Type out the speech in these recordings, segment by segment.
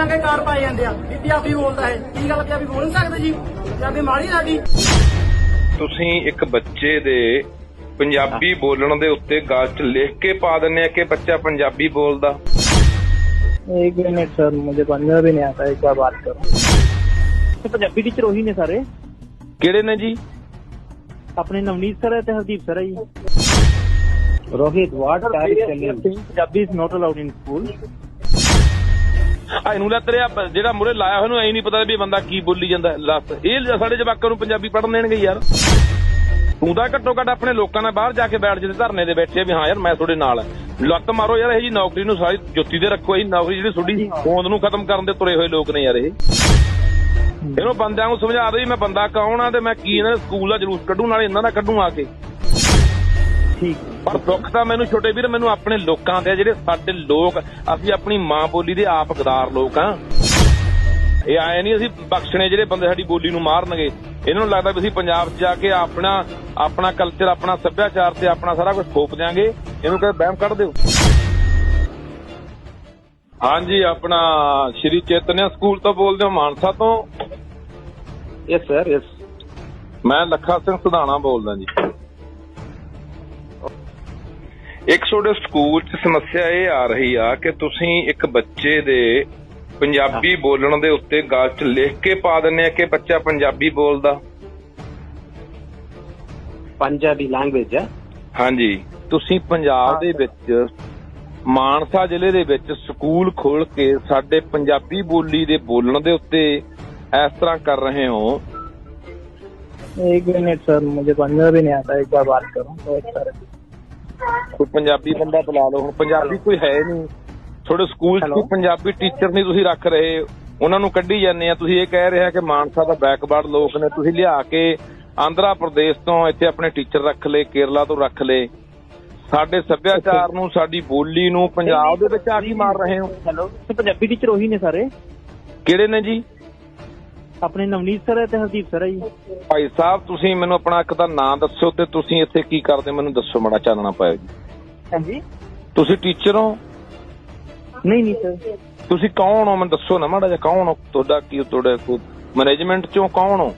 ਬਿਰੰਗੇ ਕਾਰ ਪਾਏ ਜਾਂਦੇ ਆ ਵੀ ਪੰਜਾਬੀ ਬੋਲਦਾ ਹੈ ਕੀ ਗੱਲ ਪੰਜਾਬੀ ਬੋਲ ਨਹੀਂ ਸਕਦੇ ਜੀ ਪੰਜਾਬੀ ਮਾੜੀ ਸਾਡੀ ਤੁਸੀਂ ਇੱਕ ਬੱਚੇ ਦੇ ਪੰਜਾਬੀ ਬੋਲਣ ਦੇ ਉੱਤੇ ਗੱਲ 'ਚ ਲਿਖ ਕੇ ਪਾ ਦਿੰਦੇ ਆ ਕਿ ਬੱਚਾ ਪੰਜਾਬੀ ਬੋਲਦਾ एक मिनट सर मुझे पंजाबी नहीं आता एक बार बात करो तो पंजाबी टीचर वही ने सारे ਕਿਹੜੇ ਨੇ ਜੀ अपने नवनीत सर है ते हरदीप सर है जी Rohit what are you telling? Punjabi is not allowed in school ਆ ਇਹਨੂੰ ਲੈ ਤੇਰੇ ਜਿਹੜਾ ਮੁਰੇ ਲਾਇਆ ਹੋਇਆ ਨੂੰ ਐ ਨਹੀਂ ਪਤਾ ਵੀ ਬੰਦਾ ਕੀ ਬੋਲੀ ਜਾਂਦਾ ਲੱਸ ਇਹ ਸਾਡੇ ਜਵਾਕਾਂ ਨੂੰ ਪੰਜਾਬੀ ਪੜ੍ਹਨ ਦੇਣਗੇ ਯਾਰ। ਤੂੰ ਤਾਂ ਘੱਟੋ ਘੱਟ ਆਪਣੇ ਲੋਕਾਂ ਨਾਲ ਬਾਹਰ ਜਾ ਕੇ ਬੈਠ ਜਿੱਥੇ ਧਰਨੇ ਦੇ ਬੈਠੇ ਵੀ ਹਾਂ ਯਾਰ, ਮੈਂ ਤੁਹਾਡੇ ਨਾਲ ਲੱਤ ਮਾਰੋ ਯਾਰ, ਇਹ ਜੀ ਨੌਕਰੀ ਨੂੰ ਸਾਰੀ ਜੁੱਤੀ ਦੇ ਰੱਖੋ, ਇਹ ਨੌਕਰੀ ਜਿਹੜੀ ਤੁਹਾਡੀ ਹੋਂਦ ਨੂੰ ਖਤਮ ਕਰਨ ਦੇ ਤੁਰੇ ਹੋਏ ਲੋਕ ਨੇ ਯਾਰ ਇਹ। ਇਹਨੂੰ ਬੰਦਿਆਂ ਨੂੰ ਸਮਝਾ ਦੇ ਮੈਂ ਬੰਦਾ ਕੌਣ ਆ ਤੇ ਮੈਂ ਕੀ ਇਹਨਾਂ ਦੇ ਸਕੂਲ ਦਾ ਜਲੂਸ ਕੱਢੂ, ਨਾਲੇ ਇਹਨਾਂ ਦਾ ਕੱਢੂ ਆ ਕੇ। ਠੀਕ। ਪਰ ਦੁੱਖ ਤਾਂ ਮੈਨੂੰ ਛੋਟੇ ਵੀਰ ਮੈਨੂੰ ਆਪਣੇ ਲੋਕਾਂ ਦੇ ਜਿਹੜੇ ਸਾਡੇ ਲੋਕ ਅਸੀਂ ਆਪਣੀ ਮਾਂ ਬੋਲੀ ਦੇ ਆਪ ਗਦਾਰ ਲੋਕ ਆ। ਇਹ ਆਏ ਨਹੀਂ ਅਸੀਂ ਬਖਸ਼ਣੇ ਜਿਹੜੇ ਬੰਦੇ ਸਾਡੀ ਬੋਲੀ ਨੂੰ ਮਾਰਨਗੇ। ਇਹਨਾਂ ਨੂੰ ਲੱਗਦਾ ਵੀ ਅਸੀਂ ਪੰਜਾਬ 'ਚ ਜਾ ਕੇ ਆਪਣਾ ਆਪਣਾ ਕਲਚਰ ਆਪਣਾ ਸੱਭਿਆਚਾਰ ਤੇ ਆਪਣਾ ਸਾਰਾ ਕੁਝ ਥੋਪ ਦਿਆਂਗੇ। ਇਹਨੂੰ ਕਹਿੰਦੇ ਬਹਿਮ ਕੱਢ ਦਿਓ। ਹਾਂਜੀ ਆਪਣਾ ਸ਼੍ਰੀ ਚੇਤਨਿਆ ਸਕੂਲ ਤੋਂ ਬੋਲਦੇ ਹਾਂ ਮਾਨਸਾ ਤੋਂ? Yes sir, yes. ਮੈਂ ਲੱਖਾ ਸਿੰਘ ਸੁਧਾਣਾ ਬੋਲਦਾ ਜੀ। ਇੱਕ ਤੁਹਾਡੇ ਸਕੂਲ 'ਚ ਸਮੱਸਿਆ ਇਹ ਆ ਰਹੀ ਆ ਕਿ ਤੁਸੀਂ ਇੱਕ ਬੱਚੇ ਦੇ ਪੰਜਾਬੀ ਬੋਲਣ ਦੇ ਉੱਤੇ ਗੱਲ 'ਚ ਲਿਖ ਕੇ ਪਾ ਦਿੰਦੇ ਆ ਕਿ ਬੱਚਾ ਪੰਜਾਬੀ ਬੋਲਦਾ Punjabi language, yeah? ਹਾਂਜੀ ਤੁਸੀਂ ਪੰਜਾਬ ਦੇ ਵਿੱਚ ਮਾਨਸਾ ਜ਼ਿਲ੍ਹੇ ਦੇ ਵਿੱਚ ਸਕੂਲ ਖੋਲ ਕੇ ਸਾਡੇ ਪੰਜਾਬੀ ਬੋਲੀ ਦੇ ਬੋਲਣ ਦੇ ਉੱਤੇ ਇਸ ਤਰ੍ਹਾਂ ਕਰ ਰਹੇ ਹੋ एक मिनट सर मुझे पंजाबी नहीं आता एक बार बात करो तो सर ਕੋਈ ਪੰਜਾਬੀ ਬੰਦਾ ਬੁਲਾ ਲਓ ਹੁਣ ਪੰਜਾਬੀ ਕੋਈ ਹੈ ਨਹੀਂ। ਤੁਹਾਡੇ ਸਕੂਲ 'ਚ ਕੋਈ ਪੰਜਾਬੀ ਟੀਚਰ ਨਹੀਂ ਤੁਸੀਂ ਰੱਖ ਰਹੇ। ਉਹਨਾਂ ਨੂੰ ਕੱਢੀ ਜਾਂਦੇ ਆ। ਤੁਸੀਂ ਇਹ ਕਹਿ ਰਿਹਾ ਕਿ ਮਾਨਸਾ ਦਾ ਬੈਕਵਰਡ ਲੋਕ ਨੇ ਤੁਸੀਂ ਲਿਆ ਕੇ ਆਂਧਰਾ ਪ੍ਰਦੇਸ਼ ਤੋਂ ਇੱਥੇ ਆਪਣੇ ਟੀਚਰ ਰੱਖ ਲਏ ਕੇਰਲਾ ਤੋਂ ਰੱਖ ਲਏ। ਸਾਡੇ ਸੱਭਿਆਚਾਰ ਨੂੰ ਸਾਡੀ ਬੋਲੀ ਨੂੰ ਪੰਜਾਬ ਦੇ ਵਿੱਚ ਆ ਕੀ ਮਾਰ ਰਹੇ ਹੋ? ਹੈਲੋ ਪੰਜਾਬੀ ਟੀਚਰ ਉਹੀ ਨੇ ਸਾਰੇ? ਕਿਹੜੇ ਨੇ ਜੀ? ਆਪਣੇ ਨਵਨੀਤ ਸਰ ਤੇ ਹਰਦੀਪ ਸਰ ਜੀ। ਭਾਈ ਸਾਹਿਬ ਤੁਸੀਂ ਮੈਨੂੰ ਆਪਣਾ ਇੱਕ ਦਾ ਨਾਮ ਦੱਸੋ ਤੇ ਤੁਸੀਂ ਇੱਥੇ ਕੀ ਕਰਦੇ ਮੈਨੂੰ ਦੱਸੋ ਮੜਾ ਚਾਨਣਾ ਪਾਇਓ ਜੀ। ਹਾਂਜੀ। ਤੁਸੀਂ ਟੀਚਰ ਹੋ? ਨਹੀਂ ਨਹੀਂ ਸਰ। ਤੁਸੀਂ ਕੌਣ ਹੋ? ਮੈਨੂੰ ਦੱਸੋ ਨਾ ਮਾੜਾ ਜਿਹਾ ਕੌਣ ਹੋ? ਤੁਹਾਡਾ ਕੀ ਤੁਹਾਡੇ ਕੋ ਮੈਨੇਜਮੈਂਟ ਚੋਂ ਕੌਣ ਹੋ?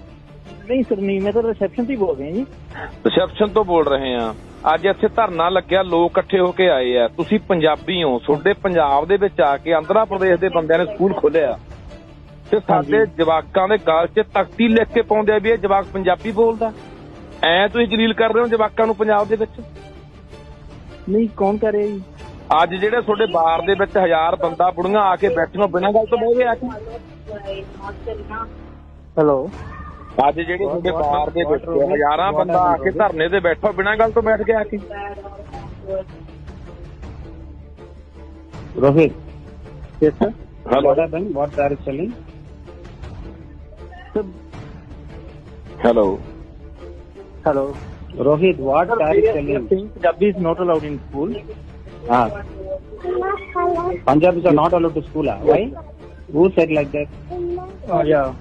ਨਹੀਂ ਸਰ ਨਹੀਂ ਮੈਂ ਤਾਂ ਰਿਸੈਪਸ਼ਨ ਤੋਂ ਬੋਲ ਰਿਹਾ ਜੀ। ਰਿਸੈਪਸ਼ਨ ਤੋਂ ਬੋਲ ਰਹੇ ਆ ਅੱਜ ਇੱਥੇ ਧਰਨਾ ਲੱਗਿਆ ਲੋਕ ਇਕੱਠੇ ਹੋ ਕੇ ਆਏ ਆ। ਤੁਸੀਂ ਪੰਜਾਬੀ ਹੋ। ਤੁਹਾਡੇ ਪੰਜਾਬ ਦੇ ਵਿੱਚ ਆ ਕੇ ਆਂਧਰਾ ਪ੍ਰਦੇਸ਼ ਦੇ ਬੰਦਿਆਂ ਨੇ ਸਕੂਲ ਖੋਲਿਆ ਤੇ ਸਾਡੇ ਜਵਾਕਾਂ ਦੇ ਗਾਲ 'ਚ ਤਖਤੀ ਲਿਖ ਕੇ ਪਾਉਂਦੇ ਆ ਵੀ ਇਹ ਜਵਾਕ ਪੰਜਾਬੀ ਬੋਲਦਾ। ਐ ਤੁਸੀਂ ਜਲੀਲ ਕਰ ਰਹੇ ਹੋ ਜਵਾਕਾਂ ਨੂੰ ਪੰਜਾਬ ਦੇ ਵਿੱਚ? ਨਹੀਂ ਕੌਣ ਕਰ ਰਿਹਾ ਜੀ? ਅੱਜ ਜਿਹੜੇ ਤੁਹਾਡੇ ਬਾਰ ਦੇ ਵਿੱਚ ਹਜ਼ਾਰ ਬੰਦਾ ਬੁੜੀਆਂ ਆ ਕੇ ਬੈਠੀਆਂ ਬਿਨਾਂ ਗੱਲ ਤੋਂ ਬਹਿ ਗਏ ਆ ਹੈਲੋ। ਅੱਜ ਜਿਹੜੇ ਤੁਹਾਡੇ ਬਾਰ ਦੇ ਵਿੱਚ ਹਜ਼ਾਰਾਂ ਬੰਦਾ ਆ ਕੇ ਧਰਨੇ ਤੇ ਬੈਠੋ ਬਿਨਾਂ ਗੱਲ ਤੋਂ ਬੈਠ ਕੇ ਆ ਕੇ। Rohit yes sir hello what are Hello. Hello. Rohit, what are you telling? Punjabi is not allowed in school. Ah. Punjabis are not allowed to school. Ah? Why? Who said like that? Oh, yeah.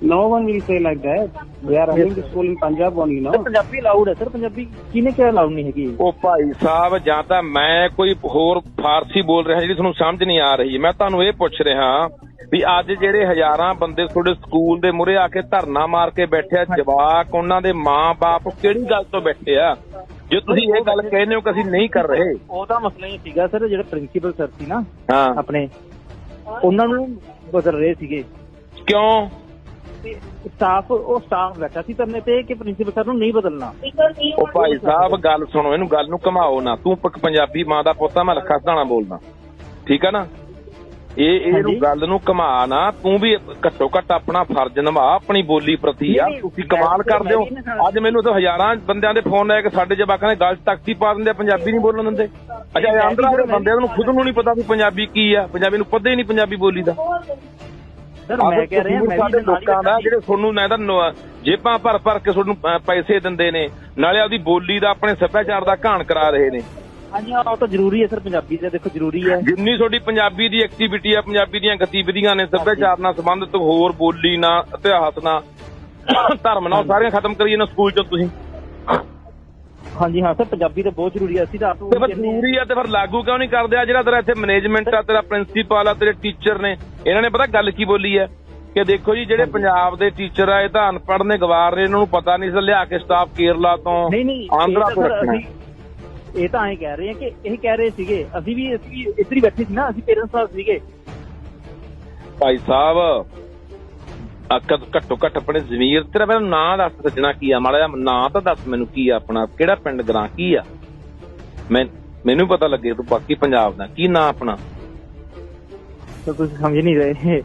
No one will say like that. We are running the school in Punjab only, no? Punjabi loud ਹੈ sir Punjabi ਕਿਨੇ ਕਿਹਾ loud ਨਹੀਂ ਹੈਗੀ ਉਹ ਭਾਈ ਸਾਹਿਬ ਜਾਂ ਤਾਂ ਮੈਂ ਕੋਈ ਹੋਰ ਫਾਰਸੀ ਬੋਲ ਰਿਹਾ ਜਿਹੜੀ ਤੁਹਾਨੂੰ ਸਮਝ ਨਹੀਂ ਆ ਰਹੀ ਮੈਂ ਤੁਹਾਨੂੰ ਇਹ ਪੁੱਛ ਰਿਹਾ ਵੀ ਅੱਜ ਜਿਹੜੇ ਹਜ਼ਾਰਾਂ ਬੰਦੇ ਤੁਹਾਡੇ ਸਕੂਲ ਦੇ ਮੂਹਰੇ ਆ ਕੇ ਧਰਨਾ ਮਾਰ ਕੇ ਬੈਠੇ ਆ ਜਵਾਕ ਉਹਨਾਂ ਦੇ ਮਾਂ-ਬਾਪ ਕਿਹੜੀ ਗੱਲ ਤੋਂ ਬੈਠੇ ਆ? ਜੇ ਤੁਸੀਂ ਇਹ ਗੱਲ ਕਹਿੰਦੇ ਹੋ ਕਿ ਅਸੀਂ ਨਹੀਂ ਕਰ ਰਹੇ। ਉਹਦਾ ਮਸਲਾ ਇਹ ਸੀਗਾ ਸਰ ਜਿਹੜੇ ਪ੍ਰਿੰਸੀਪਲ ਸਰ ਸੀ ਨਾ ਹਾਂ। ਆਪਣੇ ਉਹਨਾਂ ਨੂੰ ਬਦਲ ਰਹੇ ਸੀਗੇ। ਕਿਉਂ? ਸਟਾਫ ਉਹ ਸਟਾਫ ਬੈਠਾ ਸੀ ਧਰਨੇ ਤੇ ਕਿ ਪ੍ਰਿੰਸੀਪਲ ਸਰ ਨੂੰ ਨਹੀਂ ਬਦਲਣਾ। ਉਹ ਭਾਈ ਸਾਹਿਬ ਗੱਲ ਸੁਣੋ ਇਹਨੂੰ ਗੱਲ ਨੂੰ ਘਮਾਓ ਨਾ। ਤੂੰ ਪੰਜਾਬੀ ਮਾਂ ਦਾ ਪੁੱਤ ਆ ਮੈਂ ਲੱਖਾ ਸਧਾਣਾ ਬੋਲਦਾ। ਠੀਕ ਆ ਨਾ? ਇਹ ਇਹਨੂੰ। ਗੱਲ ਨੂੰ ਘਮਾ ਨਾ ਤੂੰ ਵੀ ਘੱਟੋ ਘੱਟ ਆਪਣਾ ਫਰਜ਼ ਨਿਭਾ ਆਪਣੀ ਬੋਲੀ ਪ੍ਰਤੀ ਆ। ਤੁਸੀਂ ਕਮਾਲ ਕਰਦੇ ਹੋ। ਅੱਜ ਮੈਨੂੰ ਤਾਂ ਹਜ਼ਾਰਾਂ ਬੰਦਿਆਂ ਦੇ ਫੋਨ ਆਏ ਕਿ ਸਾਡੇ ਜਵਾਕਾਂ ਨੇ ਗੱਲ ਤਖਤੀ ਪਾ ਦਿੰਦੇ ਪੰਜਾਬੀ ਨਹੀਂ ਬੋਲਣ ਦਿੰਦੇ। ਅੱਛਾ ਇਹ ਆਂਧਰਾ ਦੇ ਬੰਦਿਆਂ ਨੂੰ ਖੁਦ ਨੂੰ ਨਹੀਂ ਪਤਾ ਵੀ ਪੰਜਾਬੀ ਕੀ ਆ। ਪੰਜਾਬੀ ਨੂੰ ਪਤਾ ਹੀ ਨਹੀਂ ਪੰਜਾਬੀ ਬੋਲੀ ਦਾ। ਸਰ ਮੈਂ ਕਹਿ ਰਿਹਾ ਮੈਂ ਵੀ ਲੋਕਾਂ ਦਾ। ਜਿਹੜੇ ਤੁਹਾਨੂੰ ਨਾ ਇਹਦਾ ਜੇਬਾਂ ਭਰ ਭਰ ਕੇ ਤੁਹਾਨੂੰ ਪੈਸੇ ਦਿੰਦੇ ਨੇ ਨਾਲੇ ਆਪਦੀ ਬੋਲੀ ਦਾ ਆਪਣੇ ਸੱਭਿਆਚਾਰ ਦਾ ਘਾਣ ਕਰਾ ਰਹੇ ਨੇ। ਹਾਂਜੀ ਹਾਂ ਉਹ ਤਾਂ ਜ਼ਰੂਰੀ ਹੈ ਸਰ ਪੰਜਾਬੀ ਤੇ ਦੇਖੋ ਜ਼ਰੂਰੀ ਹੈ। ਜਿੰਨੀ ਤੁਹਾਡੀ ਪੰਜਾਬੀ ਦੀ ਐਕਟੀਵਿਟੀ ਆ ਪੰਜਾਬੀ ਦੀਆਂ ਗਤੀਵਿਧੀਆਂ ਨੇ ਸੱਭਿਆਚਾਰ ਨਾਲ ਸੰਬੰਧਿਤ ਹੋਰ ਬੋਲੀ ਨਾਲ ਇਤਿਹਾਸ ਨਾਲ ਧਰਮ ਨਾਲ ਸਾਰੀਆਂ ਖਤਮ ਕਰੀਏ ਨਾ ਸਕੂਲ ਚੋਂ ਤੁਸੀਂ। ਹਾਂਜੀ ਹਾਂ ਸਰ ਪੰਜਾਬੀ ਤਾਂ ਬਹੁਤ ਜ਼ਰੂਰੀ ਹੈ। ਅਸੀਂ ਤਾਂ ਆਪ ਨੂੰ ਜ਼ਰੂਰੀ ਆ ਤੇ ਫਿਰ ਲਾਗੂ ਕਿਉਂ ਨਹੀਂ ਕਰਦੇ ਆ? ਜਿਹੜਾ ਤੇਰਾ ਇੱਥੇ ਮੈਨੇਜਮੈਂਟ ਆ ਤੇਰਾ ਪ੍ਰਿੰਸੀਪਲ ਆ ਤੇਰੇ ਟੀਚਰ ਨੇ ਇਹਨਾਂ ਨੇ ਪਤਾ ਗੱਲ ਕੀ ਬੋਲੀ ਹੈ? ਕਿ ਦੇਖੋ ਜੀ ਜਿਹੜੇ ਪੰਜਾਬ ਦੇ ਟੀਚਰ ਆ ਇਹ ਤਾਂ ਅਨਪੜ੍ਹ ਨੇ ਗਵਾਰ ਨੇ ਇਹਨਾਂ ਨੂੰ ਪਤਾ ਨਹੀਂ ਸੀ ਲਿਆ ਕੇ ਸਟਾਫ ਕੇਰਲਾ ਤੋਂ ਆਂਧਰਾ ਤੋਂ ਇਹ ਤਾਂ ਐਂ ਕਹਿ ਰਹੇ ਹਾਂ ਕਿ ਇਹ ਕਹਿ ਰਹੇ ਸੀਗੇ ਅਸੀਂ ਵੀ ਅਸੀਂ ਇੱਧਰ ਹੀ ਬੈਠੇ ਸੀ ਨਾ ਅਸੀਂ ਪੇਰੈਂਟਸ ਨਾਲ ਸੀਗੇ। ਭਾਈ ਸਾਹਿਬ ਅਕਦ ਘੱਟੋ ਘੱਟ ਆਪਣੇ ਜ਼ਮੀਰ ਤੇਰਾ ਮੈਨੂੰ ਨਾਂ ਦੱਸ ਸੱਜਣਾ ਕੀ ਆ ਮਾੜਾ ਜਿਹਾ ਨਾਂ ਤਾਂ ਦੱਸ ਮੈਨੂੰ ਕੀ ਆ ਆਪਣਾ ਕਿਹੜਾ ਪਿੰਡ ਗਰਾਂ ਕੀ ਆ? ਮੈਂ ਮੈਨੂੰ ਪਤਾ ਲੱਗੇ ਤੂੰ ਬਾਕੀ ਪੰਜਾਬ ਦਾ ਕੀ ਨਾਂ ਆਪਣਾ? ਤਾਂ ਤੁਸੀਂ ਸਮਝ ਨਹੀਂ ਰਹੇ।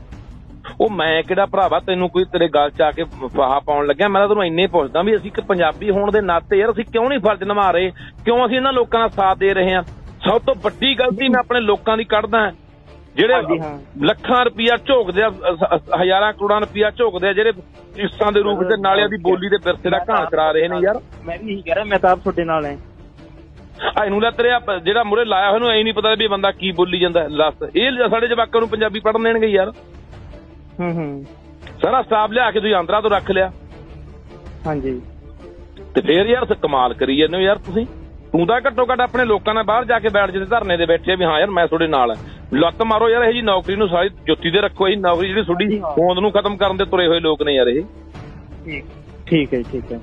ਉਹ ਮੈਂ ਕਿਹੜਾ ਭਰਾਵਾ ਤੈਨੂੰ ਕੋਈ ਤੇਰੇ ਗੱਲ ਚ ਆ ਕੇ ਫਾਹਾ ਪਾਉਣ ਲੱਗਿਆ? ਮੈਂ ਤਾਂ ਤੈਨੂੰ ਇੰਨੇ ਪੁੱਛਦਾ ਵੀ ਅਸੀਂ ਇੱਕ ਪੰਜਾਬੀ ਹੋਣ ਦੇ ਨਾਤੇ ਯਾਰ ਅਸੀਂ ਕਿਉਂ ਨਹੀਂ ਫਰਜ਼ ਨਿਭਾ ਰਹੇ? ਕਿਉਂ ਅਸੀਂ ਇਹਨਾਂ ਲੋਕਾਂ ਦਾ ਸਾਥ ਦੇ ਰਹੇ ਹਾਂ? ਸਭ ਤੋਂ ਵੱਡੀ ਗਲਤੀ ਮੈਂ ਆਪਣੇ ਲੋਕਾਂ ਦੀ ਕੱਢਦਾ ਜਿਹੜੇ। ਲੱਖਾਂ ਰੁਪਇਆ ਝੋਕਦੇ ਆ ਹਜ਼ਾਰਾਂ ਕਰੋੜਾਂ ਰੁਪਇਆ ਝੋਕਦੇ ਆ ਜਿਹੜੇ ਕਿਸਾਂ ਦੇ ਰੂਪ ਤੇ ਨਾਲਿਆਂ ਦੀ ਬੋਲੀ ਦੇ ਵਿਰਸੇ ਦਾ ਘਾਣ ਕਰਾ ਰਹੇ ਨੇ ਯਾਰ। ਮੈਂ ਵੀ ਇਹੀ ਕਹਿ ਰਿਹਾ ਮੈਂ ਤਾਂ ਆਪ ਤੁਹਾਡੇ ਨਾਲ ਹਾਂ। ਆ ਇਹਨੂੰ ਲੈ ਤੇਰੇ ਜਿਹੜਾ ਮੁਰੇ ਲਾਇਆ ਹੋਇਆ ਨੂੰ ਐ ਨਹੀਂ ਪਤਾ ਵੀ ਬੰਦਾ ਕੀ ਬੋਲੀ ਜਾਂਦਾ ਦੱਸ। ਇਹ ਸਾਡੇ ਜਵਾਕਾਂ ਨੂੰ ਪੰਜਾਬੀ ਪੜ੍ਹਨ ਦੇਣਗੇ ਯਾਰ। ਹੂੰ ਹੂੰ। ਸਾਰਾ ਸਟਾਫ ਲਿਆ ਕੇ ਤੁਸੀਂ ਆਂਧਰਾ ਤੋਂ ਰੱਖ ਲਿਆ। ਹਾਂਜੀ। ਤੇ ਫੇਰ ਯਾਰ ਸ- ਕਮਾਲ ਕਰੀ ਜਾਂਦੇ ਹੋ ਯਾਰ ਤੁਸੀਂ। ਤੂੰ ਤਾਂ ਘੱਟੋ ਘੱਟ ਆਪਣੇ ਲੋਕਾਂ ਨਾਲ ਬਾਹਰ ਜਾ ਕੇ ਬੈਠ ਜਿੱਤੇ ਧਰਨੇ ਦੇ ਬੈਠੇ ਵੀ ਹਾਂ ਯਾਰ ਮੈਂ ਤੁਹਾਡੇ ਨਾਲ ਲੱਤ ਮਾਰੋ ਯਾਰ ਇਹ ਜੀ ਨੌਕਰੀ ਨੂੰ ਸਾਰੀ ਜੁੱਤੀ ਤੇ ਰੱਖੋ ਇਹ ਨੌਕਰੀ ਜਿਹੜੀ ਤੁਹਾਡੀ ਹੋਂਦ ਨੂੰ ਖਤਮ ਕਰਨ ਦੇ ਤੁਰੇ ਹੋਏ ਲੋਕ ਨੇ ਯਾਰ ਇਹ। ਠੀਕ ਠੀਕ ਹੈ ਠੀਕ ਹੈ।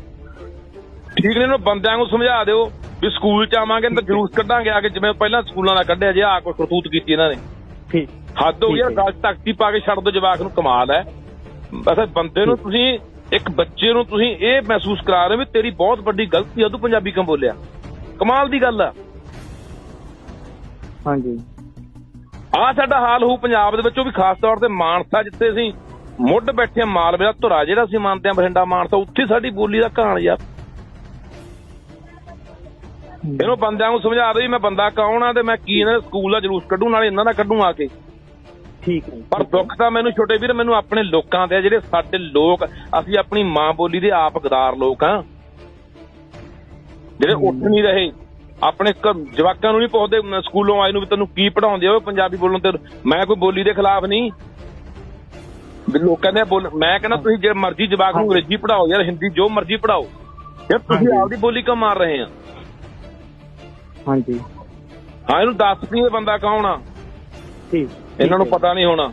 ਠੀਕ ਨੇ ਇਹਨੂੰ ਬੰਦਿਆਂ ਨੂੰ ਸਮਝਾ ਦਿਓ ਵੀ ਸਕੂਲ ਚ ਆਵਾਂਗੇ ਤਾਂ ਜਲੂਸ ਕੱਢਾਂਗੇ ਆ ਕੇ ਜਿਵੇਂ ਪਹਿਲਾਂ ਸਕੂਲਾਂ ਦਾ ਕੱਢਿਆ ਜੇ ਆ ਕੋਈ ਕਰਤੂਤ ਕੀਤੀ ਇਹਨਾਂ ਨੇ। ਠੀਕ। ਹੱਦ ਹੋ ਹੈ। ਗੱਲ ਤਖਤੀ ਪਾ ਕੇ ਛੱਡ ਦੋ ਜਵਾਕ ਨੂੰ ਕਮਾਲ ਹੈ। ਬਸ ਬੰਦੇ ਨੂੰ ਤੁਸੀਂ ਇੱਕ ਬੱਚੇ ਨੂੰ ਤੁਸੀਂ ਇਹ ਮਹਿਸੂਸ ਕਰਾ ਰਹੇ ਹੋ ਵੀ ਤੇਰੀ ਬਹੁਤ ਵੱਡੀ ਗਲਤੀ ਆ ਤੂੰ ਪੰਜਾਬੀ ਕਿਉਂ ਬੋਲਿਆ? ਕਮਾਲ ਦੀ ਗੱਲ ਆ। ਹਾਂਜੀ। ਆ ਸਾਡਾ ਹਾਲ ਹੋਊ ਪੰਜਾਬ ਦੇ ਵਿੱਚ ਉਹ ਵੀ ਖਾਸ ਤੌਰ ਤੇ ਮਾਨਸਾ ਜਿੱਥੇ ਅਸੀਂ ਮੁੱਢ ਬੈਠੇ ਮਾਲਵੇ ਦਾ ਧੁਰਾ ਜਿਹੜਾ ਅਸੀਂ ਮੰਨਦੇ ਹਾਂ ਬਠਿੰਡਾ ਮਾਨਸਾ ਉੱਥੇ ਸਾਡੀ ਬੋਲੀ ਦਾ ਕਹਾਣ ਯਾਰ। ਇਹਨੂੰ ਬੰਦਿਆਂ ਨੂੰ ਸਮਝਾ ਦੇ ਵੀ ਮੈਂ ਬੰਦਾ ਕੌਣ ਆ ਤੇ ਮੈਂ ਕੀ ਇਹਨਾਂ ਦੇ ਸਕੂਲ ਦਾ ਜਲੂਸ ਕੱਢੂ ਨਾਲੇ ਇਹਨਾਂ ਦਾ ਕੱਢੂ ਆ ਕੇ। ਠੀਕ ਹੈ ਪਰ ਦੁੱਖ ਤਾਂ ਮੈਨੂੰ ਛੋਟੇ ਵੀਰ ਮੈਨੂੰ ਆਪਣੇ ਲੋਕਾਂ ਦੇ ਜਿਹੜੇ ਸਾਡੇ ਲੋਕ ਅਸੀਂ ਆਪਣੀ ਮਾਂ ਬੋਲੀ ਦੇ ਆਪ ਗਦਾਰ ਲੋਕ ਆ ਜਿਹੜੇ ਉੱਠ ਨਹੀਂ ਰਹੇ ਆਪਣੇ ਜਵਾਕਾਂ ਨੂੰ ਨਹੀਂ ਪੁੱਛਦੇ ਸਕੂਲੋਂ ਆਏ ਨੂੰ ਵੀ ਤੈਨੂੰ ਕੀ ਪੜਾਉਂਦੇ ਹੋ ਪੰਜਾਬੀ ਬੋਲਣ ਤੇ ਮੈਂ ਕੋਈ ਬੋਲੀ ਦੇ ਖਿਲਾਫ ਨਹੀਂ। ਵੀ ਲੋਕਾਂ ਦੇ ਬੋਲ ਮੈਂ ਕਹਿੰਦਾ ਤੁਸੀਂ ਜੇ ਮਰਜ਼ੀ ਜਵਾਕ ਨੂੰ ਅੰਗਰੇਜ਼ੀ ਪੜਾਓ ਯਾਰ ਹਿੰਦੀ ਜੋ ਮਰਜ਼ੀ ਪੜਾਓ ਯਾਰ ਤੁਸੀਂ। ਆਪਦੀ ਬੋਲੀ ਕਿਉਂ ਮਾਰ ਰਹੇ ਆ? ਹਾਂਜੀ। ਹਾਂ ਇਹਨੂੰ ਦੱਸ ਇਹ ਬੰਦਾ ਕੌਣ ਆ? ਠੀਕ। ਇਹਨਾਂ ਨੂੰ। ਪਤਾ ਨਹੀਂ ਹੋਣਾ।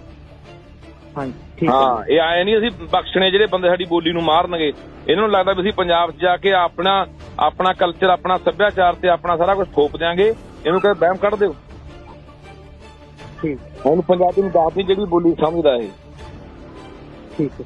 ਹਾਂਜੀ ਠੀਕ ਹਾਂ ਇਹ ਆਏ ਨਹੀਂ ਅਸੀਂ ਬਖਸ਼ਣੇ ਜਿਹੜੇ ਬੰਦੇ ਸਾਡੀ ਬੋਲੀ ਨੂੰ ਮਾਰਨਗੇ। ਇਹਨਾਂ ਨੂੰ ਲੱਗਦਾ ਵੀ ਅਸੀਂ ਪੰਜਾਬ 'ਚ ਜਾ ਕੇ ਆਪਣਾ ਆਪਣਾ ਕਲਚਰ ਆਪਣਾ ਸੱਭਿਆਚਾਰ ਤੇ ਆਪਣਾ ਸਾਰਾ ਕੁਝ ਥੋਪ ਦਿਆਂਗੇ। ਇਹਨੂੰ ਕਹਿੰਦੇ ਬਹਿਮ ਕੱਢ ਦਿਓ। ਠੀਕ। ਹੁਣ ਪੰਜਾਬੀ ਨੂੰ ਦੱਸਦੀ ਜਿਹੜੀ ਬੋਲੀ ਸਮਝਦਾ ਇਹ। ਠੀਕ ਹੈ।